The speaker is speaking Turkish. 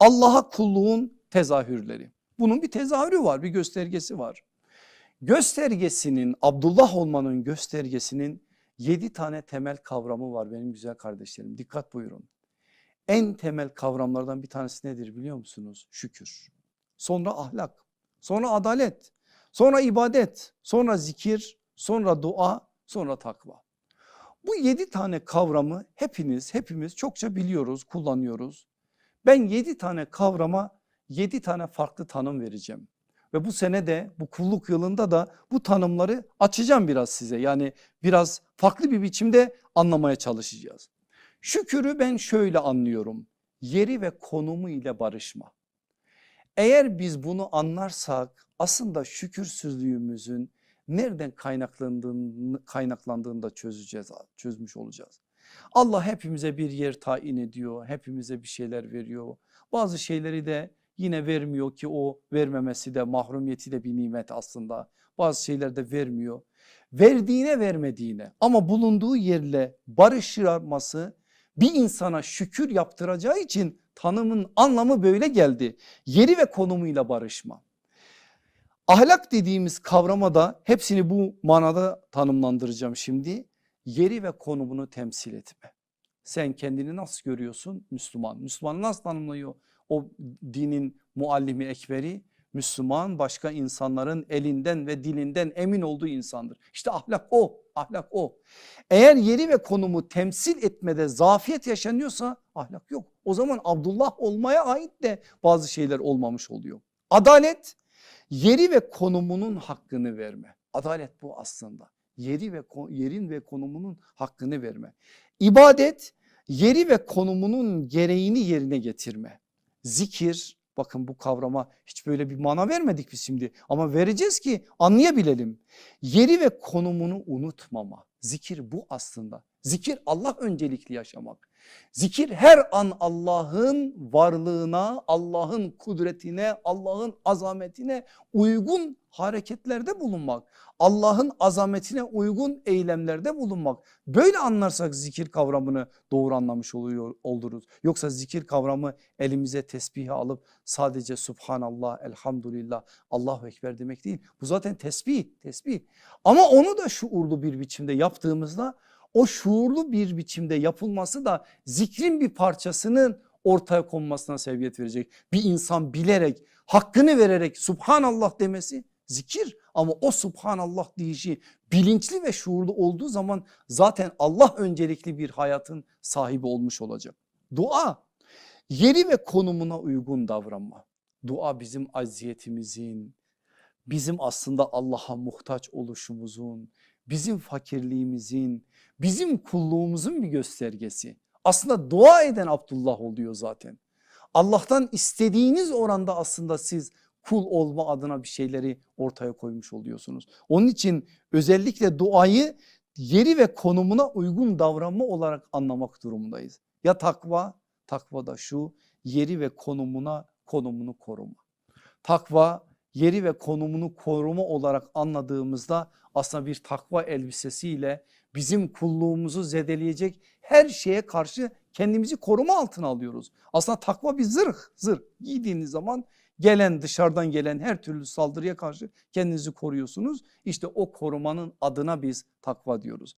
Allah'a kulluğun tezahürleri. Bunun bir tezahürü var bir göstergesi var. Göstergesinin Abdullah olmanın göstergesinin yedi tane temel kavramı var benim güzel kardeşlerim dikkat buyurun. En temel kavramlardan bir tanesi nedir biliyor musunuz? Şükür. Sonra ahlak, sonra adalet, sonra ibadet, sonra zikir, sonra dua, sonra takva. Bu yedi tane kavramı hepiniz hepimiz çokça biliyoruz, kullanıyoruz. Ben yedi tane kavrama yedi tane farklı tanım vereceğim. Ve bu sene de bu kulluk yılında da bu tanımları açacağım biraz size. Yani biraz farklı bir biçimde anlamaya çalışacağız. Şükürü ben şöyle anlıyorum. Yeri ve konumu ile barışma. Eğer biz bunu anlarsak aslında şükürsüzlüğümüzün nereden kaynaklandığını, kaynaklandığını da çözeceğiz, çözmüş olacağız. Allah hepimize bir yer tayin ediyor, hepimize bir şeyler veriyor. Bazı şeyleri de yine vermiyor ki o vermemesi de mahrumiyeti de bir nimet aslında. Bazı şeyler de vermiyor. Verdiğine vermediğine ama bulunduğu yerle barışması bir insana şükür yaptıracağı için tanımın anlamı böyle geldi. Yeri ve konumuyla barışma. Ahlak dediğimiz kavrama da hepsini bu manada tanımlandıracağım şimdi. Yeri ve konumunu temsil etme. Sen kendini nasıl görüyorsun? Müslüman. Müslüman nasıl tanımlıyor o dinin muallimi ekberi? Müslüman başka insanların elinden ve dilinden emin olduğu insandır. İşte ahlak o, ahlak o. Eğer yeri ve konumu temsil etmede zafiyet yaşanıyorsa ahlak yok. O zaman Abdullah olmaya ait de bazı şeyler olmamış oluyor. Adalet yeri ve konumunun hakkını verme. Adalet bu aslında. Yeri ve yerin ve konumunun hakkını verme. İbadet yeri ve konumunun gereğini yerine getirme. Zikir bakın bu kavrama hiç böyle bir mana vermedik biz şimdi ama vereceğiz ki anlayabilelim. Yeri ve konumunu unutmama. Zikir bu aslında. Zikir Allah öncelikli yaşamak. Zikir her an Allah'ın varlığına, Allah'ın kudretine, Allah'ın azametine uygun hareketlerde bulunmak. Allah'ın azametine uygun eylemlerde bulunmak. Böyle anlarsak zikir kavramını doğru anlamış oluyor oluruz. Yoksa zikir kavramı elimize tesbihi alıp sadece subhanallah, elhamdülillah, Allahu ekber demek değil. Bu zaten tesbih, tesbih. Ama onu da şuurlu bir biçimde yaptığımızda o şuurlu bir biçimde yapılması da zikrin bir parçasının ortaya konmasına sebebiyet verecek. Bir insan bilerek hakkını vererek subhanallah demesi zikir ama o subhanallah deyişi bilinçli ve şuurlu olduğu zaman zaten Allah öncelikli bir hayatın sahibi olmuş olacak. Dua yeri ve konumuna uygun davranma. Dua bizim aziyetimizin, bizim aslında Allah'a muhtaç oluşumuzun, bizim fakirliğimizin, bizim kulluğumuzun bir göstergesi. Aslında dua eden Abdullah oluyor zaten. Allah'tan istediğiniz oranda aslında siz kul olma adına bir şeyleri ortaya koymuş oluyorsunuz. Onun için özellikle duayı yeri ve konumuna uygun davranma olarak anlamak durumundayız. Ya takva, takva da şu yeri ve konumuna konumunu koruma. Takva yeri ve konumunu koruma olarak anladığımızda aslında bir takva elbisesiyle bizim kulluğumuzu zedeleyecek her şeye karşı kendimizi koruma altına alıyoruz. Aslında takva bir zırh, zırh giydiğiniz zaman gelen dışarıdan gelen her türlü saldırıya karşı kendinizi koruyorsunuz. İşte o korumanın adına biz takva diyoruz.